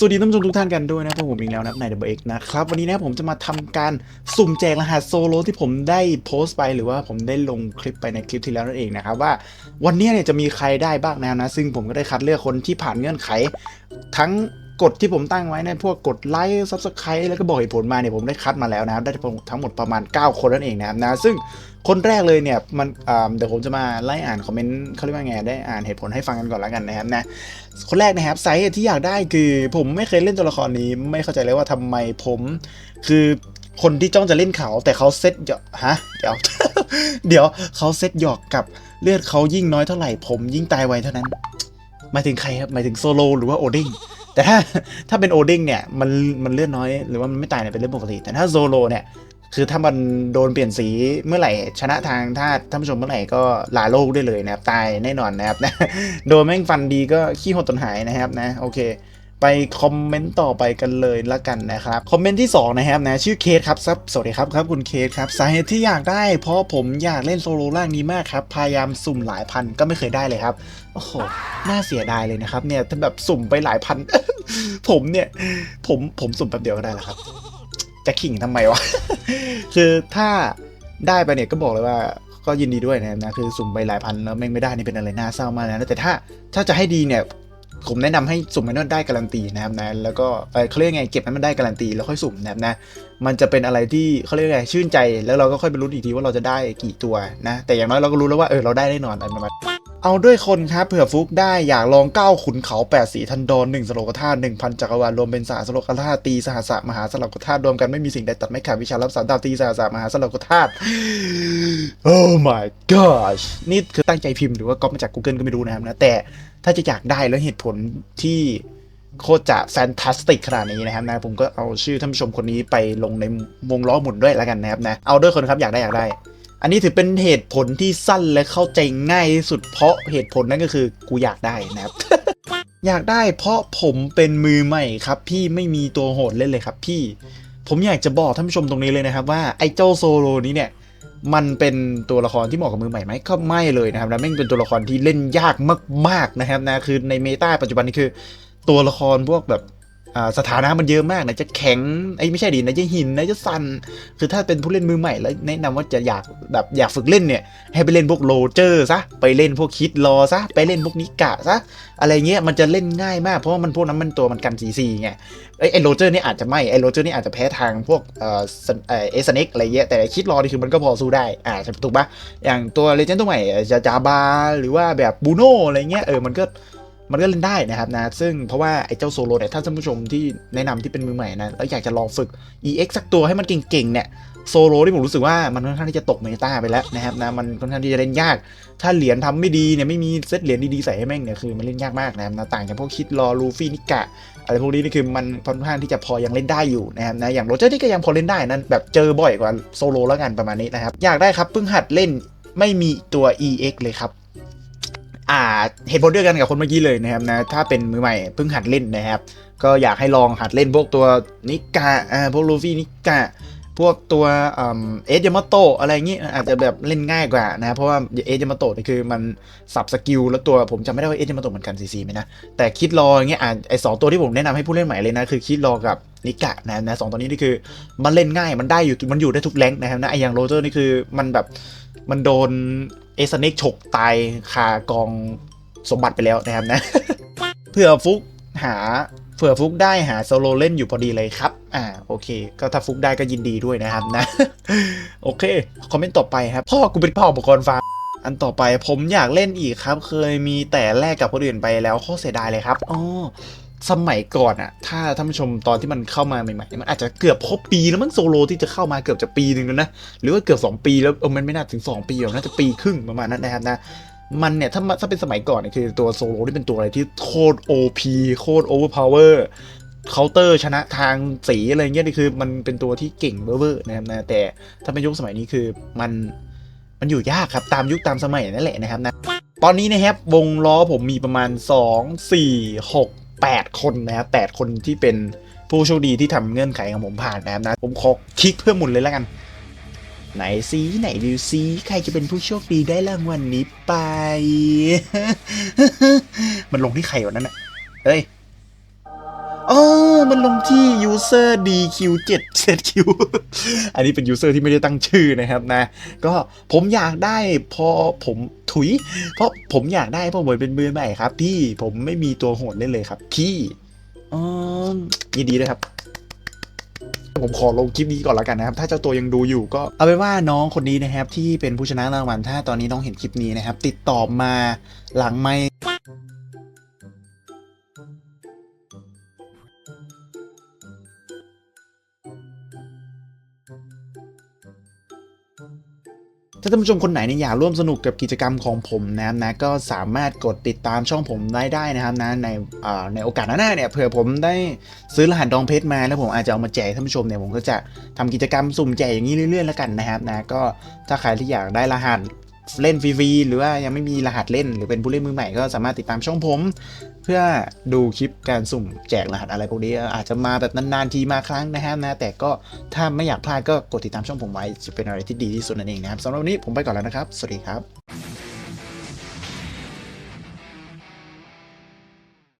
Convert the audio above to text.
สวัสดีท่านผู้ชมทุกท่านกันด้วยนะพวกผมอีกแล้วนะใน Double X นะครับ วันนี้นะผมจะมาทำการสุ่มแจกรหัสโซโลที่ผมได้โพสต์ไปหรือว่าผมได้ลงคลิปไปในคลิปที่แล้วนั่นเองนะครับว่าวันนี้เนี่ยจะมีใครได้บ้างนะนะ ซึ่งผมก็ได้คัดเลือกคนที่ผ่านเงื่อนไข ทั้ง กฎที่ผมตั้งไว้ในพวกกดไลค์ซับสไครต์แล้วก็บอกเหตุผลมาเนี่ยผมได้คัดมาแล้วนะครับ ได้ทั้งหมดประมาณ 9 คนนั่นเองนะครับนะซึ่งคนแรกเลยเนี่ยมันเดี๋ยวผมจะมาไล่อ่านคอมเมนต์เขาเรียกว่าไงได้อ่านเหตุผลให้ฟังกันก่อนแล้วกันนะครับนะคนแรกนะครับสาเหตุที่อยากได้คือผมไม่เคยเล่นตัวละครนี้ไม่เข้าใจเลยว่าทำไมผมคือคนที่จ้องจะเล่นเขาแต่เขาเซตหยอกฮะเดี๋ยวเดี๋ยวเขาเซตหยอกกับเลือดเขายิ่งน้อยเท่าไหร่ผมยิ่งตายไวเท่านั้นหมายถึงใครครับหมายถึงโซโลหรือว่าโอดิง แต่ถ้าถ้าเป็นโอดิงเนี่ยมันมันเลือดน้อยหรือว่ามันไม่ตายเนี่ยเป็นเรื่องปกติ แต่ถ้าโซโลเนี่ยคือถ้ามันโดนเปลี่ยนสีเมื่อไหร่ ชนะทางถ้าท่านผู้ชมเมื่อไหร่ก็ลาโลกได้เลยนะครับ ตายแน่นอนนะครับโดนแม่งฟันดีก็ขี้หดตนหายนะครับนะโอเคไปคอมเมนต์ต่อไปกันเลยละกันนะครับ คอมเมนต์ที่ 2 นะครับนะ ชื่อเคสครับซับสวัสดีครับครับคุณเคสครับ สาเหตุที่อยากได้ เพราะผมอยากเล่นโซโลร่างนี้มากครับ พยายามสุ่มหลายพันก็ไม่เคยได้เลยครับ โอ้โห น่าเสียดายเลยนะครับเนี่ยถ้าแบบสุ่มไปหลายพัน ผมเนี่ย ผมผมสุ่มแป๊บเดียวก็ได้แล้วครับ จะขิงทำไมวะ คือถ้าได้ไปเนี่ยก็บอกเลยว่าก็ยินดีด้วยนะครับนะคือสุ่มไปหลายพันแล้วแม่งไม่ได้นี่เป็นอะไรน่าเศร้ามากนะแต่ถ้าถ้าจะให้ดีเนี่ยผมแนะนำให้สุ่มให้มันได้การันตีนะครับนะแล้วก็เอ่อเขาเรียกไงเก็บให้มันได้การันตีแล้วค่อยสุ่มนะครับนะมันจะเป็นอะไรที่เขาเรียกไงชื่นใจแล้วเราก็ค่อยไปลุ้นอีกทีว่าเราจะได้กี่ตัวนะแต่อย่างน้อยเราก็รู้แล้วว่าเออเราได้แน่นอนอะไรประมาณ เอาด้วยคนครับเผื่อฟุกได้อยากลองก้าวขุนเขาแปดสีทันดอนหนึ่งสโลกธาตุหนึ่งพันจักรวาลรวมเป็นสาสโลกธาตุตีสหัสมหาสโลกธาตุรวมกันไม่มีสิ่งใดตัดไม่ขาดวิชารับสารดาวตีสหัสมหาสโลกธาตุ Oh my gosh นี่คือตั้งใจพิมพ์หรือว่าก๊อปมาจาก Google ก็ไม่รู้นะครับนะ แต่ถ้าจะอยากได้แล้วเหตุผลที่โคตรจะแฟนตาสติกขนาดนี้นะครับนะผมก็เอาชื่อท่านผู้ชมคนนี้ไปลงในวงล้อหมุนด้วยแล้วกันนะครับนะเอาด้วยคนครับอยากได้อยากได้ อันนี้ถือเป็นเหตุผลที่สั้นและเข้าใจง่ายที่สุดเพราะเหตุผลนั่นก็คือกูอยากได้นะครับ อยากได้เพราะผมเป็นมือใหม่ครับ พี่ไม่มีตัวโหดเล่นเลยครับ พี่ ผมอยากจะบอกท่านผู้ชมตรงนี้เลยนะครับ ว่าไอ้เจ้าโซโลนี้เนี่ยมันเป็นตัวละครที่เหมาะกับมือใหม่ไหมก็ไม่เลยนะครับนะแม่งเป็นตัวละครที่เล่นยากมากๆนะครับนะคือในเมตาปัจจุบันนี้คือ ตัวละครพวกแบบ สถานะมันเยอะมากนะจะแข็งไอ้ไม่ใช่ดินะจะหินนะจะสันคือถ้าเป็นผู้เล่นมือใหม่แล้วแนะนำว่าจะอยากแบบอยากฝึกเล่นเนี่ย ให้ไปเล่นพวกโรเจอร์ซะไปเล่นพวกคิดรอซะไปเล่นพวกนิกะซะอะไรเงี้ยมันจะเล่นง่ายมากเพราะว่ามันพวกนั้นมันตัวมันกันซีซีไงไอ้ไอ้โรเจอร์นี่อาจจะไม่ไอ้โรเจอร์นี่อาจจะแพ้ทางพวกเอ่อสันเอเอสเน็กอะไรเงี้ยแต่คิดรอนี่คือมันก็พอสู้ได้อ่าถูกปะอย่างตัวเลเจนด์ตัวใหม่จะจาบาหรือว่าแบบบูโนอะไรเงี้ยเออมันก็ มันก็เล่นได้นะครับนะ ซึ่งเพราะว่าไอ้เจ้าโซโลเนี่ยถ้าท่านผู้ชมที่แนะนำที่เป็นมือใหม่นะ แล้วอยากจะลองฝึก EX สักตัวให้มันเก่งๆเนี่ยโซโลที่ผมรู้สึกว่ามันค่อนข้างที่จะตกเมตาไปแล้วนะครับนะมันค่อนข้างที่จะเล่นยาก ถ้าเหรียญทำไม่ดีเนี่ยไม่มีเซตเหรียญดีๆใส่ให้แม่งเนี่ยคือมันเล่นยากมากนะครับนะต่างจากพวกคิดรอลูฟี่นิกะอะไรพวกนี้นี่คือมันค่อนข้างที่จะพอยังเล่นได้อยู่นะครับนะอย่างโรเจอร์นี่ก็ยังพอเล่นได้นะแบบเจอบ่อยกว่าโซโลแล้วกันประมาณนี้นะครับอยากได้ครับเพิ่งหัดเล่นไม่มีตัว EX เลยครับ อ่าเหตุผลเดียวกันกับคนเมื่อกี้เลยนะครับนะถ้าเป็นมือใหม่เพิ่งหัดเล่นนะครับ ก็อยากให้ลองหัดเล่นพวกตัวนิกะอ่าพวกลูฟี่นิกะพวกตัวเอสยามาโตะอะไรอย่างงี้อาจจะแบบเล่นง่ายกว่านะ เพราะว่าเอสยามาโตะนี่คือมันสับสกิลแล้วตัวผมจำไม่ได้ว่าเอสยามาโตะเหมือนกันซีซีไหมนะ แต่คิดรออย่างเงี้ยอะไอสองตัวที่ผมแนะนำให้ผู้เล่นใหม่เลยนะ คือคิดรอกับนิกะนะนะสองตัวนี้นี่คือมันเล่นง่ายมันได้อยู่มันอยู่ได้ทุกแรงนะครับนะไออย่างโรเจอร์นี่คือมันแบบมันโดน เอสเน็กฉกตายคากองสมบัติไปแล้วนะครับนะเพื่อฟุกหาเผื่อฟุกได้หาโซโลเล่นอยู่พอดีเลยครับ อ่า โอเค ก็ถ้าฟุกได้ก็ยินดีด้วยนะครับนะ โอเค คอมเมนต์ต่อไปครับ พ่อกูเป็นพ่ออุปกรณ์ฟาร์มอันต่อไปผมอยากเล่นอีกครับ เคยมีแต่แลกกับคนอื่นไปแล้วโคตรเสียดายเลยครับ อ๋อ สมัยก่อนอะถ้าท่านผู้ชมตอนที่มันเข้ามาใหม่ๆ มันอาจจะเกือบครบปีแล้วมั้งโซโลที่จะเข้ามาเกือบจะปีหนึ่งแล้วนะ หรือว่าเกือบ 2 ปีแล้วเออมันไม่น่าถึง 2 ปีหรอกน่าจะปีครึ่งประมาณนั้นนะครับนะมันเนี่ยถ้ามาถ้าเป็นสมัยก่อนเนี่ยคือตัวโซโลที่เป็นตัวอะไรที่โคตร OP โคตร overpower เคาน์เตอร์ชนะทางสีอะไรเงี้ยนี่คือมันเป็นตัวที่เก่งเบอร์ๆนะครับนะแต่ถ้าเป็นยุคสมัยนี้คือมันมันอยู่ยากครับตามยุคตามสมัยนั่นแหละนะครับนะตอนนี้นะครับวงล้อผมมีประมาณ 2 4 6 8 คนนะครับ8คนที่เป็นผู้โชคดีที่ทำเงื่อนไขของผมผ่านนะครับนะ ผมขอคลิกเพื่อหมุนเลยแล้วกัน ไหนซีไหนดูซีใครจะเป็นผู้โชคดีได้รางวัลนนี้ไป มันลงที่ใครวันนั้นนะเฮ้ย โอ้มันลงที่ user dq7 zq อันนี้เป็น user ที่ไม่ได้ตั้งชื่อนะครับนะ ก็ผมอยากได้พอผมถุย เพราะผมอยากได้เพราะผมเป็นมือใหม่ครับ พี่ผมไม่มีตัวโหดเล่นเลยครับ พี่อ๋อยินดีด้วยครับผมขอลงคลิปนี้ก่อนแล้วกันนะครับ ถ้าเจ้าตัวยังดูอยู่ก็เอาเป็นว่าน้องคนนี้นะครับที่เป็นผู้ชนะรางวัลถ้าตอนนี้น้องเห็นคลิปนี้นะครับ ติดต่อมาหลังไม่ ถ้าท่านผู้ชมคนไหนเนี่ยอยากร่วมสนุกกับกิจกรรมของผมนะครับนะก็สามารถกดติดตามช่องผมได้ได้นะครับนะในในโอกาสหน้าเนี่ยเผื่อผมได้ซื้อรหัสดองเพชรมาแล้วผมอาจจะเอามาแจกท่านผู้ชมเนี่ยผมก็จะทำกิจกรรมสุ่มแจกอย่างนี้เรื่อยๆแล้วกันนะครับนะก็ถ้าใครที่อยากได้รหัสเล่นฟรีๆหรือว่ายังไม่มีรหัสเล่น หรือเป็นผู้เล่นมือใหม่ก็สามารถติดตามช่องผม พื่อดูคลิปการสุ่มแจกรหัสอะไรพวกนี้ อาจจะมาแบบนานๆทีมาครั้งนะฮะนะแต่ก็ถ้าไม่อยากพลาดก็กดติดตามช่องผมไว้จะเป็นอะไรที่ดีที่สุดนั่นเองนะครับสำหรับวันนี้ผมไปก่อนแล้วนะครับ สวัสดีครับ